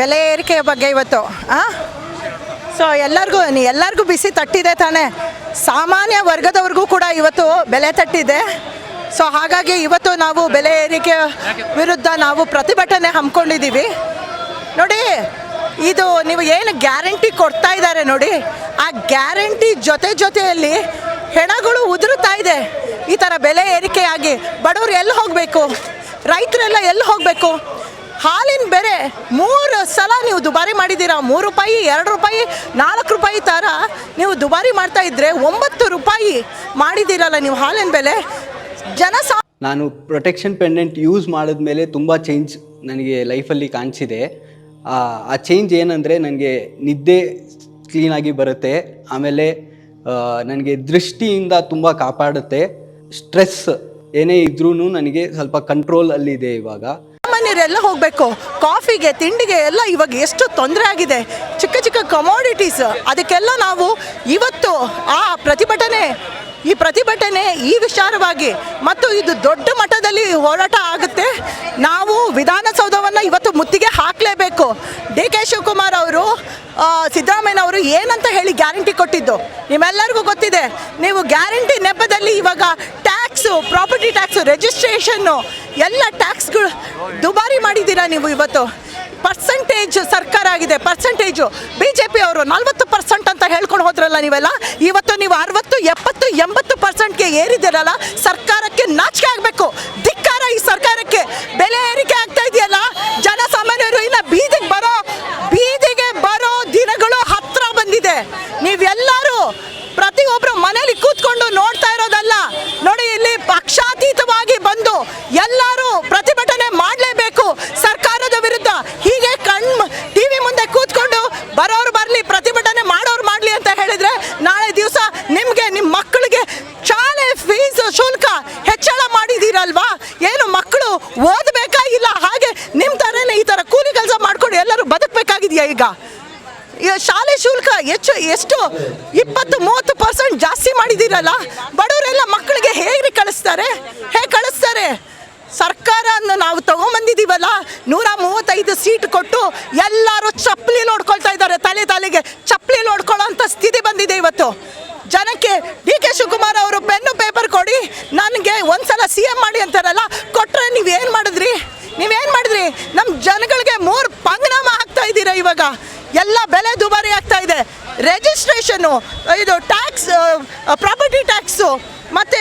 ಬೆಲೆ ಏರಿಕೆಯ ಬಗ್ಗೆ ಇವತ್ತು ಸೊ ಎಲ್ಲರಿಗೂ ಎಲ್ಲರಿಗೂ ಬಿಸಿ ತಟ್ಟಿದೆ ತಾನೇ. ಸಾಮಾನ್ಯ ವರ್ಗದವ್ರಿಗೂ ಕೂಡ ಇವತ್ತು ಬೆಲೆ ತಟ್ಟಿದೆ. ಸೊ ಹಾಗಾಗಿ ಇವತ್ತು ನಾವು ಬೆಲೆ ಏರಿಕೆ ವಿರುದ್ಧ ನಾವು ಪ್ರತಿಭಟನೆ ಹಮ್ಮಿಕೊಂಡಿದ್ದೀವಿ. ನೋಡಿ, ಇದು ನೀವು ಏನು ಗ್ಯಾರಂಟಿ ಕೊಡ್ತಾ ಇದ್ದಾರೆ ನೋಡಿ, ಆ ಗ್ಯಾರಂಟಿ ಜೊತೆ ಜೊತೆಯಲ್ಲಿ ಹೆಣಗಳು ಉದುರುತ್ತಾ ಇದೆ. ಈ ಥರ ಬೆಲೆ ಏರಿಕೆಯಾಗಿ ಬಡವರು ಎಲ್ಲಿ ಹೋಗಬೇಕು? ರೈತರೆಲ್ಲ ಎಲ್ಲಿ ಹೋಗಬೇಕು? ಹಾಲಿನ ಬೆಲೆ ಮೂರು ಸಲ ನೀವು ದುಬಾರಿ ಮಾಡಿದ್ದೀರಾ? ಮೂರು ರೂಪಾಯಿ, ಎರಡು ರೂಪಾಯಿ, ನಾಲ್ಕು ರೂಪಾಯಿ ಥರ ನೀವು ದುಬಾರಿ ಮಾಡ್ತಾ ಇದ್ದರೆ ಒಂಬತ್ತು ರೂಪಾಯಿ ಮಾಡಿದ್ದೀರಲ್ಲ ನೀವು ಹಾಲಿನ ಬೆಲೆ. ಜನ ನಾನು ಪ್ರೊಟೆಕ್ಷನ್ ಪೆಂಡೆಂಟ್ ಯೂಸ್ ಮಾಡಿದ ಮೇಲೆ ತುಂಬ ಚೇಂಜ್ ನನಗೆ ಲೈಫಲ್ಲಿ ಕಾಣಿಸಿದೆ. ಆ ಚೇಂಜ್ ಏನಂದರೆ ನನಗೆ ನಿದ್ದೆ ಕ್ಲೀನಾಗಿ ಬರುತ್ತೆ. ಆಮೇಲೆ ನನಗೆ ದೃಷ್ಟಿಯಿಂದ ತುಂಬ ಕಾಪಾಡುತ್ತೆ. ಸ್ಟ್ರೆಸ್ ಏನೇ ಇದ್ರೂ ನನಗೆ ಸ್ವಲ್ಪ ಕಂಟ್ರೋಲಲ್ಲಿದೆ ಇವಾಗ. ಸಾಮಾನ್ಯರೆಲ್ಲ ಹೋಗಬೇಕು. ಕಾಫಿಗೆ, ತಿಂಡಿಗೆ ಎಲ್ಲ ಇವಾಗ ಎಷ್ಟು ತೊಂದರೆ ಆಗಿದೆ. ಚಿಕ್ಕ ಚಿಕ್ಕ ಕಮೋಡಿಟೀಸ್ ಅದಕ್ಕೆಲ್ಲ ನಾವು ಇವತ್ತು ಆ ಪ್ರತಿಭಟನೆ, ಈ ಪ್ರತಿಭಟನೆ ಈ ವಿಚಾರವಾಗಿ ಮತ್ತು ಇದು ದೊಡ್ಡ ಮಟ್ಟದಲ್ಲಿ ಹೋರಾಟ ಆಗುತ್ತೆ. ನಾವು ವಿಧಾನಸೌಧವನ್ನು ಇವತ್ತು ಮುತ್ತಿಗೆ ಹಾಕಲೇಬೇಕು. ಡಿ ಕೆ ಶಿವಕುಮಾರ್ ಅವರು ಸಿದ್ದರಾಮಯ್ಯ ಅವರು ಏನಂತ ಹೇಳಿ ಗ್ಯಾರಂಟಿ ಕೊಟ್ಟಿದ್ದು? ನಿಮ್ಮೆಲ್ಲರಿಗೂ ಗೊತ್ತಿದೆ. ನೀವು ಗ್ಯಾರಂಟಿ ನೆಪದಲ್ಲಿ ಇವಾಗ ಟ್ಯಾಕ್ಸು ಪ್ರಾಪರ್ಟಿ ಟ್ಯಾಕ್ಸು ರಿಜಿಸ್ಟ್ರೇಷನ್ನು ಎಲ್ಲ ಟ್ಯಾಕ್ಸ್ಗಳು ದುಬಾರಿ ಮಾಡಿದ್ದೀರಾ ನೀವು ಇವತ್ತು? ಪರ್ಸೆಂಟೇಜ್ ಸರ್ಕಾರ ಆಗಿದೆ ಪರ್ಸೆಂಟೇಜು ಬಿ ಜೆ ಪಿ ಅವರು ನಲ್ವತ್ತು ಪರ್ಸೆಂಟ್ ಅಂತ ಹೇಳ್ಕೊಂಡು ಹೋದ್ರಲ್ಲ ನೀವೆಲ್ಲ? ಇವತ್ತು ನೀವು ಅರವತ್ತು, ಎಪ್ಪತ್ತು, ಎಂಬತ್ತು ಪರ್ಸೆಂಟ್ಗೆ ಏರಿದಿರಲ್ಲ ಸರ್ಕಾರಕ್ಕೆ ನಾಚಿಕೆ ಆಗಬೇಕು. ಧಿಕ್ಕಾರ ಈ ಸರ್ಕಾರಕ್ಕೆ. ಬೆಲೆ ಏರಿಕೆ ಆಗ್ತಾ ಇದೆಯಲ್ಲ? ಜನಸಾಮಾನ್ಯರು ಇನ್ನು ಬೀದಿಗೆ ಬರೋ ಬೀದಿಗೆ ಬರೋ ದಿನಗಳು ಹತ್ರ ಬಂದಿದೆ. ನೀವೆಲ್ಲರೂ ಪ್ರತಿಯೊಬ್ಬರು ಮನೇಲಿ ಕೂತ್ಕೊಂಡು ನೋಡ್ತಾ ಇರೋದಲ್ಲ. ನೋಡಿ ಇಲ್ಲಿ ಎಲ್ಲರೂ ಪ್ರತಿಭಟನೆ ಮಾಡಲೇಬೇಕು ಸರ್ಕಾರದ ವಿರುದ್ಧ. ಹೀಗೆ ಕಣ್ ಟಿವಿ ಮುಂದೆ ಕೂತ್ಕೊಂಡು ಬರೋರು ಬರಲಿ, ಪ್ರತಿಭಟನೆ ಮಾಡೋರು ಮಾಡಲಿ ಅಂತ ಹೇಳಿದ್ರೆ ನಾಳೆ ದಿವಸ ನಿಮಗೆ ನಿಮ್ಮ ಮಕ್ಕಳಿಗೆ ಶಾಲೆ ಫೀಸ್ ಶುಲ್ಕ ಹೆಚ್ಚಳ ಮಾಡಿದ್ದೀರಲ್ವಾ ಏನು ಮಕ್ಕಳು ಓದಬೇಕಾಗಿಲ್ಲ ಹಾಗೆ ನಿಮ್ಮ ಥರನೇ ಈ ಥರ ಕೂಲಿ ಕೆಲಸ ಮಾಡ್ಕೊಂಡು ಎಲ್ಲರೂ ಬದುಕಬೇಕಾಗಿದೆಯಾ ಈಗ? ಶಾಲೆ ಶುಲ್ಕ ಹೆಚ್ಚು, ಎಷ್ಟು? ಇಪ್ಪತ್ತು, ಮೂವತ್ತು ಪರ್ಸೆಂಟ್ ಜಾಸ್ತಿ ಮಾಡಿದ್ದೀರಲ್ಲ ಬಡವರೆಲ್ಲ ಹೇಗೆ ಕಳಿಸ್ತಾರೆ? ಹೇಗೆ ಕಳಿಸ್ತಾರೆ? ಸರ್ಕಾರವನ್ನು ನಾವು ತಗೊಂಬಂದಿದ್ದೀವಲ್ಲ ನೂರ ಮೂವತ್ತೈದು ಸೀಟ್ ಕೊಟ್ಟು ಎಲ್ಲರೂ ಚಪ್ಪಲಿ ನೋಡ್ಕೊಳ್ತಾ ಇದ್ದಾರೆ ತಲೆ ತಲೆಗೆ. ಚಪ್ಪಲಿ ನೋಡ್ಕೊಳ್ಳೋ ಸ್ಥಿತಿ ಬಂದಿದೆ ಇವತ್ತು. ಜನಕ್ಕೆ ಡಿ ಕೆ ಶಿವಕುಮಾರ್ ಅವರು ಪೆನ್ನು ಪೇಪರ್ ಕೊಡಿ, ನನಗೆ ಒಂದ್ಸಲ ಸಿ ಎಂ ಮಾಡಿ ಅಂತಾರಲ್ಲ ಕೊಟ್ಟರೆ ನೀವೇನು ಮಾಡಿದ್ರಿ? ನೀವೇನು ಮಾಡಿದ್ರಿ? ನಮ್ಮ ಜನಗಳಿಗೆ ಮೂರು ಪಂಗನಾಮ ಹಾಕ್ತಾ ಇದ್ದೀರಾ ಇವಾಗ. ಎಲ್ಲ ಬೆಲೆ ದುಬಾರಿ ಆಗ್ತಾ ಇದೆ. ರಿಜಿಸ್ಟ್ರೇಷನ್ನು ಇದು ಟ್ಯಾಕ್ಸ್ ಪ್ರಾಪರ್ಟಿ ಟ್ಯಾಕ್ಸು ಮತ್ತು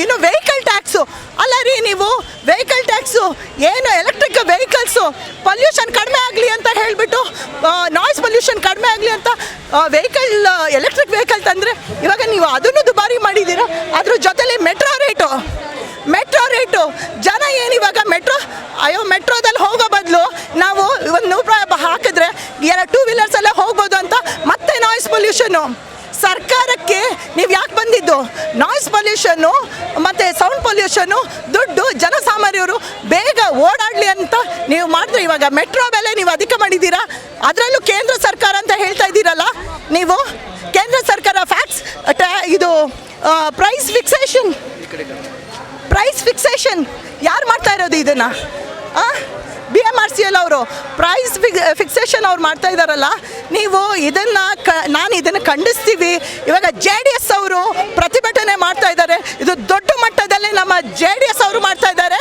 ಇನ್ನು ವೆಹಿಕಲ್ ಟ್ಯಾಕ್ಸು ಅಲ್ಲ ರೀ ನೀವು ವೆಹಿಕಲ್ ಟ್ಯಾಕ್ಸು ಏನು ಎಲೆಕ್ಟ್ರಿಕ್ ವೆಹಿಕಲ್ಸು ಪೊಲ್ಯೂಷನ್ ಕಡಿಮೆ ಆಗಲಿ ಅಂತ ಹೇಳಿಬಿಟ್ಟು ನಾಯ್ಸ್ ಪೊಲ್ಯೂಷನ್ ಕಡಿಮೆ ಆಗಲಿ ಅಂತ ವೆಹಿಕಲ್ ಎಲೆಕ್ಟ್ರಿಕ್ ವೆಹಿಕಲ್ ತಂದರೆ ಇವಾಗ ನೀವು ಅದನ್ನು ದುಬಾರಿ ಮಾಡಿದ್ದೀರಾ? ಅದ್ರ ಜೊತೆಲಿ ಮೆಟ್ರೋ ರೇಟು ಮೆಟ್ರೋ ರೇಟು ಜನ ಏನು ಇವಾಗ ಮೆಟ್ರೋ ಅಯ್ಯೋ ಮೆಟ್ರೋದಲ್ಲಿ ಹೋಗೋ ಬದಲು ನಾವು ಒಂದು ನೂರು ರೂಪಾಯಿ ಹಾಕಿದ್ರೆ, ಎರಡು ಟೂ ವೀಲರ್ಸಲ್ಲೇ ಹೋಗ್ಬೋದು ಅಂತ ಮತ್ತೆ ನಾಯ್ಸ್ ಪೊಲ್ಯೂಷನ್ನು ಸರ್ಕಾರಕ್ಕೆ ನೀವು ಯಾಕೆ ಬಂದಿದ್ದು? ನಾಯ್ಸ್ ಪೊಲ್ಯೂಷನ್ನು ಮತ್ತು ಸೌಂಡ್ ಪೊಲ್ಯೂಷನ್ನು ದುಡ್ಡು ಜನಸಾಮಾನ್ಯರು ಬೇಗ ಓಡಾಡಲಿ ಅಂತ ನೀವು ಮಾಡಿದ್ರೆ ಇವಾಗ ಮೆಟ್ರೋ ಬೆಲೆ ನೀವು ಅಧಿಕ ಮಾಡಿದ್ದೀರಾ? ಅದರಲ್ಲೂ ಕೇಂದ್ರ ಸರ್ಕಾರ ಅಂತ ಹೇಳ್ತಾ ಇದ್ದೀರಲ್ಲ, ನೀವು ಕೇಂದ್ರ ಸರ್ಕಾರ ಫ್ಯಾಕ್ಸ್ ಇದು ಪ್ರೈಸ್ ಫಿಕ್ಸೇಷನ್ ಪ್ರೈಸ್ ಫಿಕ್ಸೇಷನ್ ಯಾರು ಮಾಡ್ತಾ ಇರೋದು ಇದನ್ನು? B M R C L ಅವರು. ಪ್ರೈಸ್ ಫಿಕ್ಸೇಷನ್ ಅವ್ರು ಮಾಡ್ತಾ ಇದ್ದಾರಲ್ಲ ನೀವು ಇದನ್ನು ಕ, ನಾನು ಇದನ್ನು ಖಂಡಿಸ್ತೀವಿ. ಇವಾಗ ಜೆ ಡಿ ಎಸ್ ಅವರು ಪ್ರತಿಭಟನೆ ಮಾಡ್ತಾ ಇದ್ದಾರೆ. ಇದು ದೊಡ್ಡ ಮಟ್ಟದಲ್ಲಿ ನಮ್ಮ ಜೆ ಡಿ ಎಸ್ ಅವರು ಮಾಡ್ತಾ ಇದ್ದಾರೆ.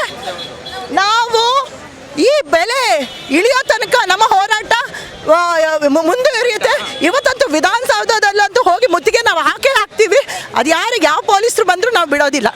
ನಾವು ಈ ಬೆಲೆ ಇಳಿಯೋ ತನಕ ನಮ್ಮ ಹೋರಾಟ ಮುಂದುವರಿಯುತ್ತೆ ಇವತ್ತಂತೂ ವಿಧಾನಸೌಧದಲ್ಲಂತೂ ಹೋಗಿ ಮುತ್ತಿಗೆ ನಾವು ಹಾಕೇ ಹಾಕ್ತೀವಿ. ಅದು ಯಾರಿಗೆ ಯಾವ ಪೊಲೀಸರು ಬಂದರೂ ನಾವು ಬಿಡೋದಿಲ್ಲ.